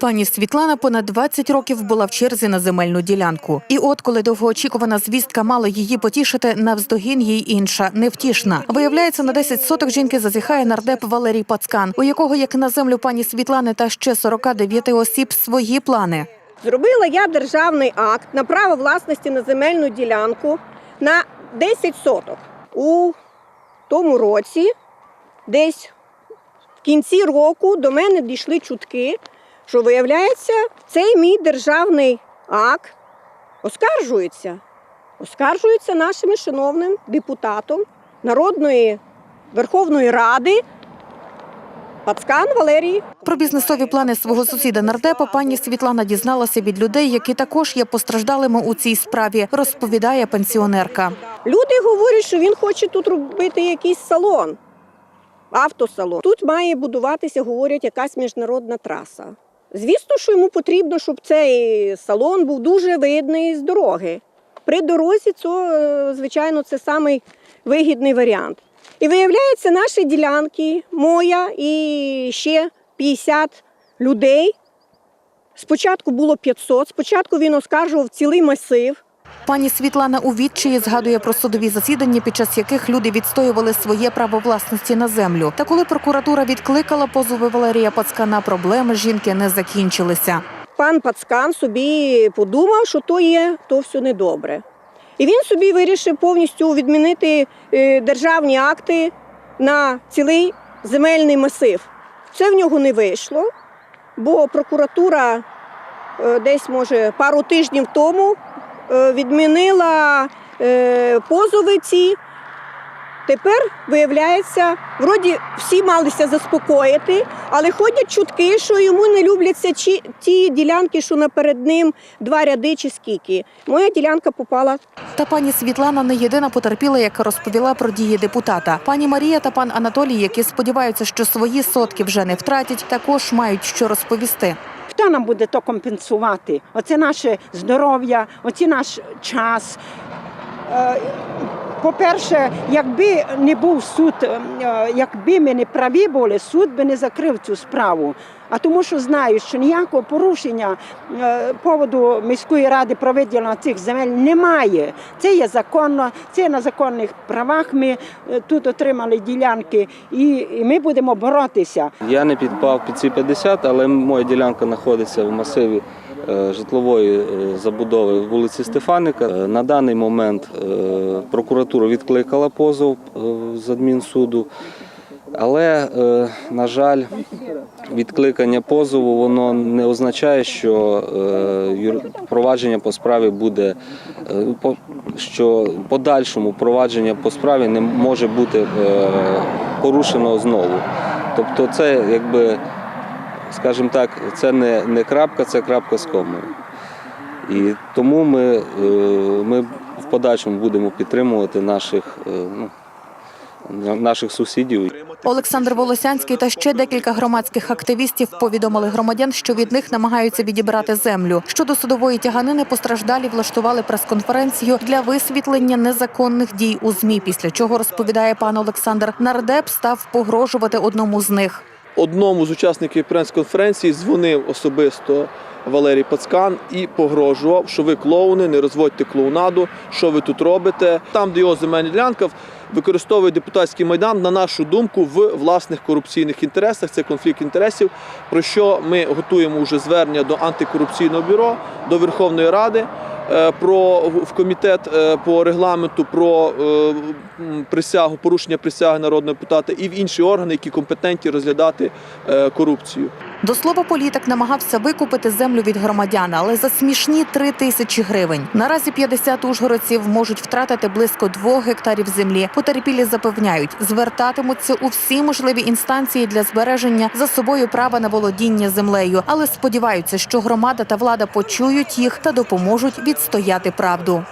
Пані Світлана понад 20 років була в черзі на земельну ділянку. І от, коли довгоочікувана звістка мала її потішити, навздогін їй інша невтішна. Виявляється, на 10 соток жінки зазіхає нардеп Валерій Пацкан, у якого, як на землю пані Світлани та ще 49 осіб, свої плани. Зробила я державний акт на право власності на земельну ділянку на 10 соток. У тому році, десь в кінці року, до мене дійшли чутки, що виявляється, цей мій державний акт оскаржується. Оскаржується нашим шановним депутатом Народної Верховної Ради Пацкан Валерій Про бізнесові плани свого сусіда нардепа пані Світлана дізналася від людей, які також є постраждалими у цій справі, розповідає пенсіонерка. Люди говорять, що він хоче тут робити якийсь салон, автосалон. Тут має будуватися, говорять, якась міжнародна траса. Звісно, що йому потрібно, щоб цей салон був дуже видний з дороги. При дорозі, це, е, звичайно, це самий вигідний варіант. І виявляється, наші ділянки, моя і ще 50 людей. Спочатку було 500, спочатку він оскаржував цілий масив. Пані Світлана у відчаї згадує про судові засідання, під час яких люди відстоювали своє право власності на землю. Та коли прокуратура відкликала позови Валерія Пацкана, проблеми жінки не закінчилися. пан Пацкан собі подумав, що то є то все недобре. І він собі вирішив повністю відмінити е, державні акти на цілий земельний масив. Це в нього не вийшло, бо прокуратура е, десь, може, пару тижнів тому відмінила е, позови ці. Тепер виявляється, вроді всі малися заспокоїти, але ходять чутки, що йому не любляться ті ділянки, що наперед ним два ряди чи скільки. Моя ділянка попала Та пані Світлана не єдина потерпіла, яка розповіла про дії депутата. Пані Марія та пан Анатолій, які сподіваються, що свої сотки вже не втратять, також мають що розповісти. Хто нам буде то компенсувати? Оце наше здоров'я, оце наш час. По-перше, якби не був суд, е, якби ми не праві були, суд би не закрив цю справу. А тому, що знаю, що ніякого порушення е, поводу міської ради про виділення цих земель немає. Це є законно, це на законних правах. Ми е, тут отримали ділянки, і, ми будемо боротися. Я не підпав під ці 50, але моя ділянка знаходиться в масиві житлової е, забудови вулиці Стефаника. Е, На даний момент е, прокуратура відкликала позов е, з адмінсуду. Але, е, на жаль, відкликання позову воно не означає, що е, провадження по справі буде, е, що подальшому провадження по справі не може бути е, порушено знову. Тобто, це якби, скажімо так, це не, не крапка, це крапка з комою. І тому ми, е, ми в подальшому будемо підтримувати наших, е, ну, наших сусідів. Олександр Волосянський та ще декілька громадських активістів повідомили громадян, що від них намагаються відібрати землю. Щодо судової тяганини постраждалі влаштували прес-конференцію для висвітлення незаконних дій у змі. Після чого розповідає пан Олександр, нардеп став погрожувати одному з них. Одному з учасників прес-конференції дзвонив особисто Валерій Пацкан і погрожував, що ви клоуни, не розводьте клоунаду, що ви тут робите. Там, де його земельна ділянка, використовує депутатський майдан, на нашу думку, в власних корупційних інтересах. Це конфлікт інтересів, про що ми готуємо вже звернення до антикорупційного бюро, до Верховної Ради. е, Про в комітет е, по регламенту про е, присягу, порушення присяги народного депутата і в інші органи, які компетентні розглядати е, корупцію. До слова, політик намагався викупити землю від громадян, але за смішні три тисячі гривень. Наразі 50 ужгородців можуть втратити близько двох гектарів землі. Потерпілі запевняють, звертатимуться у всі можливі інстанції для збереження за собою права на володіння землею, але сподіваються, що громада та влада почують їх та допоможуть відстояти правду.